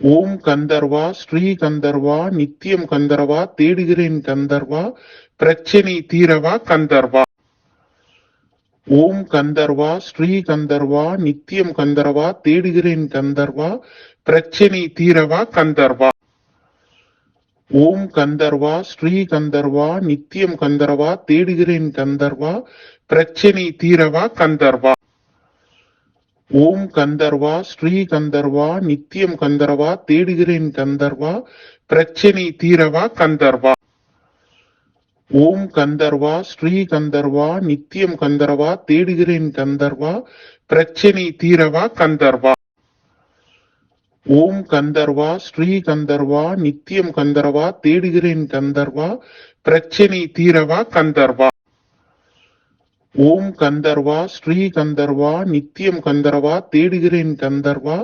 ஓம் கந்தர்வா ஸ்ரீ கந்தர்வா நித்தியம் கந்தர்வா தேடுகிறேன் கந்தர்வா பிரச்சனை தீரவா கந்தர்வா. ஓம் கந்தர்வா ஸ்ரீ கந்தர்வா நித்தியம் கந்தர்வா தேடுகிறேன் கந்தர்வா பிரச்சனை தீரவா கந்தர்வா. ஓம் கந்தர்வா ஸ்ரீ கந்தர்வா நித்தியம் கந்தர்வா தேடுகிறேன் கந்தர்வா பிரச்சனை தீரவா கந்தர்வா. ஓம் கந்தர்வா ஸ்ரீ கந்தர்வா நித்தியம் கந்தர்வா தேடுகிறேன் கந்தர்வா பிரச்சனை தீரவா கந்தர்வா. ஓம் கந்தர்வா ஸ்ரீ கந்தர்வா நித்தியம் கந்தர்வா தேடுகிறேன் கந்தர்வா பிரச்சனை தீரவா கந்தர்வா. ஓம் கந்தர்வா ஸ்ரீ கந்தர்வா நித்தியம் கந்தர்வா தேடுகிறேன் கந்தர்வா பிரச்சனை தீரவா கந்தர்வா. ஓம் கந்தர்வா ஸ்ரீ கந்தர்வா நித்தியம் கந்தர்வா தேடுகிறேன் கந்தர்வா